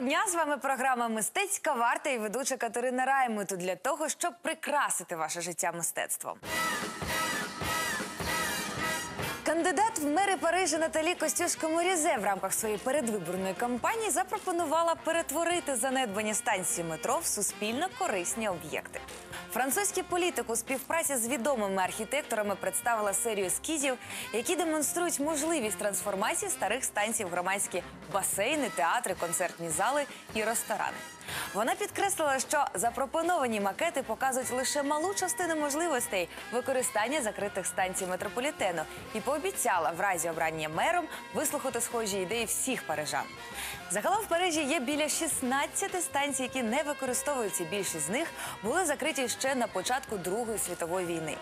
дня! З вами програма Мистецька варта і ведуча Катерина Раймиту для того, щоб прикрасити ваше життя мистецтвом. Кандидат в мери Парижа Наталі Костюшко Морізе в рамках своєї передвиборної кампанії запропонувала перетворити занедбані станції метро в суспільно корисні об'єкти. Французький політик у співпраці з відомими архітекторами представила серію ескізів, які демонструють можливість трансформації старих станцій в громадські басейни, театри, концертні зали і ресторани. Вона підкреслила, що запропоновані макети показують лише малу частину можливостей використання закритих станцій метрополітену і пообіцяла в разі обрання мером вислухати схожі ідеї всіх парижан. Загалом в Парижі є біля 16 станцій, які не використовуються. Більшість з них були закриті ще на початку Другої світової війни.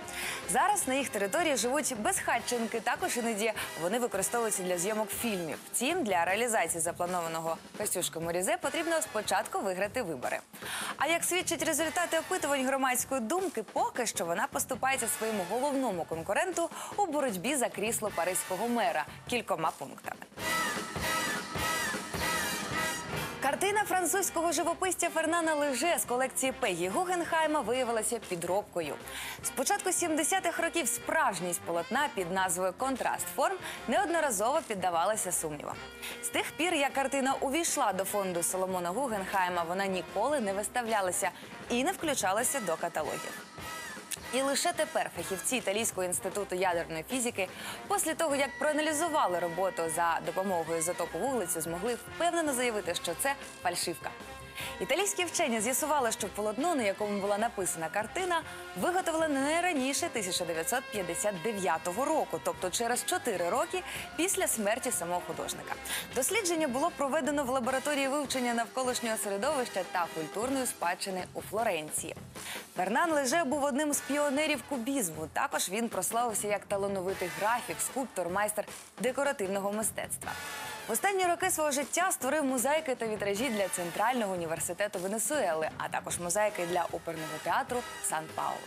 Зараз на їх території живуть безхатченки. Також іноді вони використовуються для зйомок фільмів. Втім, для реалізації запланованого Костюшка Морізе потрібно спочатку виграти вибори. А як свідчать результати опитувань громадської думки, поки що вона поступається своєму головному конкуренту у боротьбі за крісло паризького мера кількома пунктами. Картина французького живописця Фернана Леже з колекції Пегі Гугенхайма виявилася підробкою. З початку 70-х років справжність полотна під назвою Контраст форм неодноразово піддавалася сумнівам. З тих пір, як картина увійшла до фонду Соломона Гугенхайма, вона ніколи не виставлялася і не включалася до каталогів. І лише тепер фахівці Італійського інституту ядерної фізики, після того як проаналізували роботу за допомогою ізотопу вуглецю, змогли впевнено заявити, що це фальшивка. Італійські вчені з'ясували, що полотно, на якому була написана картина, виготовлене не раніше 1959 року, тобто через 4 роки після смерті самого художника. Дослідження було проведено в лабораторії вивчення навколишнього середовища та культурної спадщини у Флоренції. Бернан Леже був одним з піонерів кубізму. Також він прославився як талановитий графік, скульптор, майстер декоративного мистецтва. В останні роки свого життя створив мозаїки та вітражі для Центрального університету Венесуели, а також мозаїки для оперного театру Сан Пауло.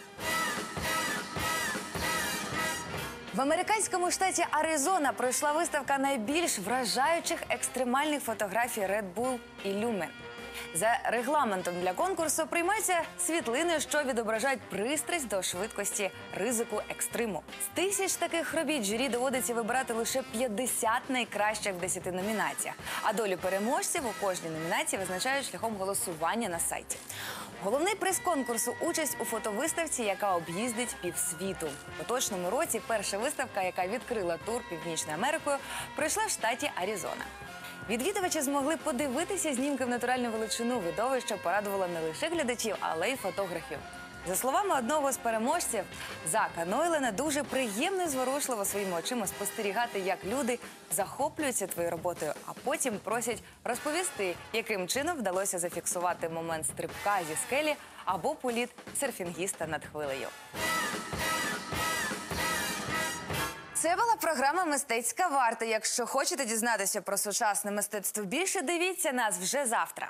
В американському штаті Аризона пройшла виставка найбільш вражаючих екстремальних фотографій Red Bull і Lumen. За регламентом для конкурсу приймаються світлини, що відображають пристрасть до швидкості ризику екстриму. З тисяч таких робіт журі доводиться вибирати лише 50 найкращих в 10 номінаціях. А долю переможців у кожній номінації визначають шляхом голосування на сайті. Головний приз конкурсу участь у фотовиставці, яка об'їздить півсвіту. У поточному році перша виставка, яка відкрила тур Північною Америкою, пройшла в штаті Аризона. Відвідувачі змогли подивитися знімки в натуральну величину. Видовище порадувало не лише глядачів, але й фотографів. За словами одного з переможців, Зака Нойлена дуже приємно і зворушливо своїми очима спостерігати, як люди захоплюються твоєю роботою, а потім просять розповісти, яким чином вдалося зафіксувати момент стрибка зі скелі або політ серфінгіста над хвилею. Це була програма Мистецька варта. Якщо хочете дізнатися про сучасне мистецтво більше, дивіться нас вже завтра.